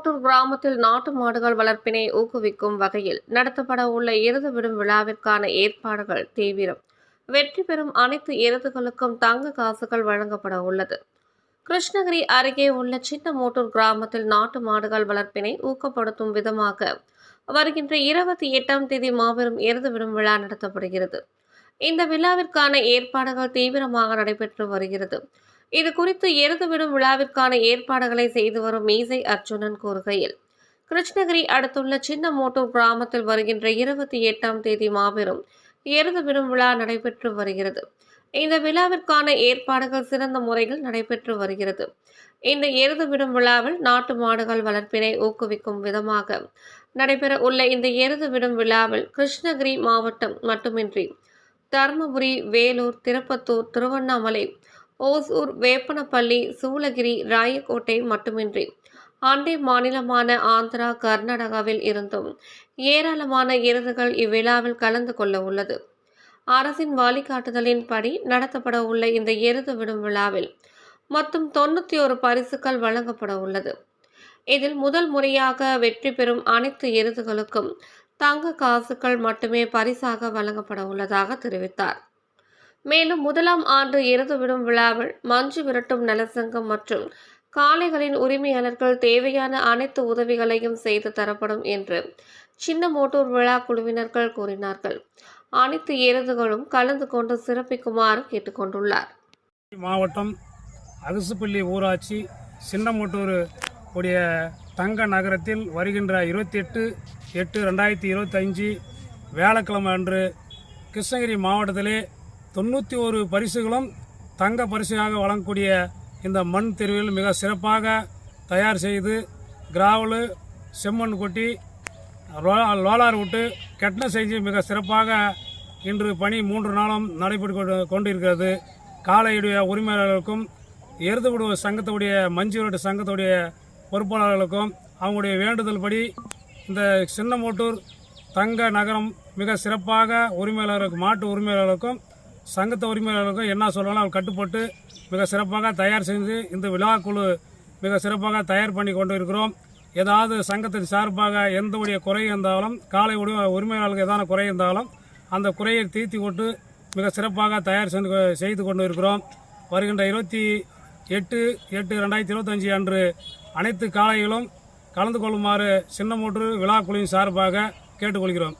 கோட்டூர் கிராமத்தில் நாட்டு மாடுகள் வளர்ப்பினை ஊக்குவிக்கும் வகையில் நடத்தப்பட உள்ள எருது விடும் விழாவிற்கான ஏற்பாடுகள் தீவிரம். வெற்றி பெறும் அனைத்து எருதுகளுக்கும் தங்க காசுகள் வழங்கப்பட உள்ளது. கிருஷ்ணகிரி அருகே உள்ள சின்ன மோட்டூர் கிராமத்தில் நாட்டு மாடுகள் வளர்ப்பினை ஊக்கப்படுத்தும் விதமாக வருகின்ற இருபத்தி எட்டாம் தேதி மாபெரும் எருது விடும் விழா நடத்தப்படுகிறது. இந்த விழாவிற்கான ஏற்பாடுகள் தீவிரமாக நடைபெற்று வருகிறது. இது குறித்து எருதுவிடும் விழாவிற்கான ஏற்பாடுகளை செய்து வரும் மீசை அர்ஜுனன் கூறுகையில் கிருஷ்ணகிரி அடுத்துள்ள சின்னமோட்டூர் கிராமத்தில் வருகின்ற இருபத்தி எட்டாம் தேதி மாபெரும் எருது விடும் விழா நடைபெற்று வருகிறது. இந்த விழாவிற்கான ஏற்பாடுகள் சிறந்த முறையில் நடைபெற்று வருகிறது. இந்த எருது விடும் விழாவில் நாட்டு மாடுகள் வளர்ப்பினை ஊக்குவிக்கும் விதமாக நடைபெற உள்ள இந்த எருது விடும் விழாவில் கிருஷ்ணகிரி மாவட்டம் மட்டுமின்றி தருமபுரி வேலூர் திருப்பத்தூர் திருவண்ணாமலை ஓசூர் வேப்பனப்பள்ளி சூளகிரி ராயக்கோட்டை மட்டுமின்றி அண்டை மாநிலமான ஆந்திரா கர்நாடகாவில் இருந்தும் ஏராளமான எருதுகள் இவ்விழாவில் கலந்து கொள்ள உள்ளது. அரசின் வழிகாட்டுதலின்படி நடத்தப்பட உள்ள இந்த எருது விடும் விழாவில் மொத்தம் தொண்ணூற்றி ஒரு பரிசுகள் வழங்கப்பட உள்ளது. இதில் முதல் முறையாக வெற்றி பெறும் அனைத்து எருதுகளுக்கும் தங்க காசுகள் மட்டுமே பரிசாக வழங்கப்பட உள்ளதாக தெரிவித்தார். மேலும் முதலாம் ஆண்டு இறந்து விடும் விழாவில் மஞ்சு விரட்டும் நலசங்கம் மற்றும் காளைகளின் உரிமையாளர்கள் தேவையான அனைத்து உதவிகளையும் செய்து தரப்படும் என்று சின்ன மோட்டூர் விழா குழுவினர்கள் கூறினார்கள். அனைத்து எருதுகளும் கலந்து கொண்டு சிறப்பிக்குமாறு கேட்டுக்கொண்டுள்ளார். மாவட்டம் அகசுப்பள்ளி ஊராட்சி சின்னமோட்டூர் உடைய தங்க நகரத்தில் வருகின்ற இருபத்தி எட்டு எட்டு ரெண்டாயிரத்தி இருபத்தஞ்சி வியாழக்கிழமை அன்று கிருஷ்ணகிரி மாவட்டத்திலே தொண்ணூற்றி ஒரு பரிசுகளும் தங்க பரிசுகளாக வழங்கக்கூடிய இந்த மண் தெருவில் மிக சிறப்பாக தயார் செய்து கிராவலு செம்மண் கொட்டி லோ- லோலார் விட்டு கெட்டன செஞ்சு மிக சிறப்பாக இன்று பணி மூன்று நாளும் நடைபெற்று கொண்டிருக்கிறது. காலையுடைய உரிமையாளர்களுக்கும் எருது விடுவ சங்கத்துடைய மஞ்சுவரட்டு சங்கத்துடைய பொறுப்பாளர்களுக்கும் அவங்களுடைய வேண்டுதல் படி இந்த சின்னமோட்டூர் தங்க நகரம் மிக சிறப்பாக உரிமையாளர்களுக்கு மாட்டு உரிமையாளர்களுக்கும் சங்கத்த உரிமையாளர்களுக்கும் என்ன சொல்லலாம் அவர் கட்டுப்பட்டு மிக சிறப்பாக தயார் செஞ்சு இந்த விழாக்குழு மிக சிறப்பாக தயார் பண்ணி கொண்டு இருக்கிறோம் ஏதாவது சங்கத்தின் சார்பாக எந்த உடைய குறை இருந்தாலும் காலை உடைய உரிமையாளர்களுக்கு எதான குறை இருந்தாலும் அந்த குறையை தீர்த்தி கொண்டு மிக சிறப்பாக தயார் செய்து செய்து கொண்டு இருக்கிறோம் வருகின்ற இருபத்தி எட்டு எட்டு ரெண்டாயிரத்தி இருபத்தஞ்சி அன்று அனைத்து காளைகளும் கலந்து கொள்ளுமாறு சின்னமூற்று விழா குழுவின் சார்பாக கேட்டுக்கொள்கிறோம்.